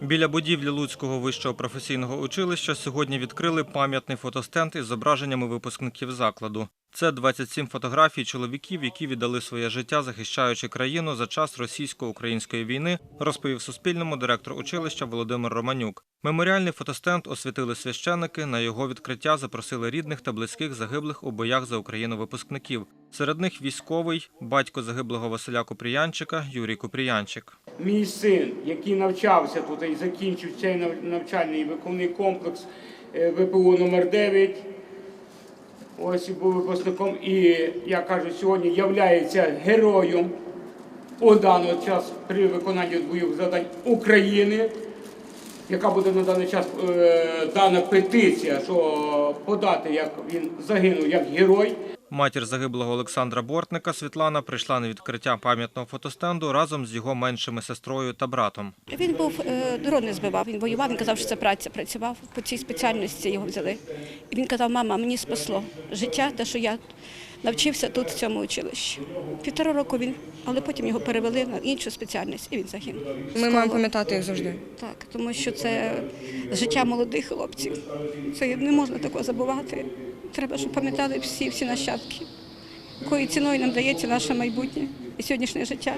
Біля будівлі Луцького вищого професійного училища сьогодні відкрили пам'ятний фотостенд із зображеннями випускників закладу. Це 27 фотографій чоловіків, які віддали своє життя, захищаючи країну за час російсько-української війни, розповів Суспільному директор училища Володимир Романюк. Меморіальний фотостенд освятили священники. На його відкриття запросили рідних та близьких загиблих у боях за Україну випускників. Серед них військовий, батько загиблого Василя Купріянчика Юрій Купріянчик. Мій син, який навчався тут і закінчив цей навчальний виховний комплекс е, ВПУ номер 9 ось і був випускником, і я кажу, сьогодні являється героєм у даний час при виконанні бойових завдань України, яка буде на даний час е, дана петиція, що подати, як він загинув як герой. Матір загиблого Олександра Бортника Світлана прийшла на відкриття пам'ятного фотостенду разом з його меншими сестрою та братом. Він був е, дрон збивав, він воював, він казав, що це праця працював. По цій спеціальності його взяли. І він казав, мама, мені спасло життя, те, що я навчився тут, в цьому училищі. Півтора року він, але потім його перевели на іншу спеціальність, і він загинув. Ми маємо пам'ятати їх завжди. Так, тому що це життя молодих хлопців. Це не можна такого забувати. Треба, щоб пам'ятали всі, всі нащадки, якою ціною нам дається наше майбутнє і сьогоднішнє життя.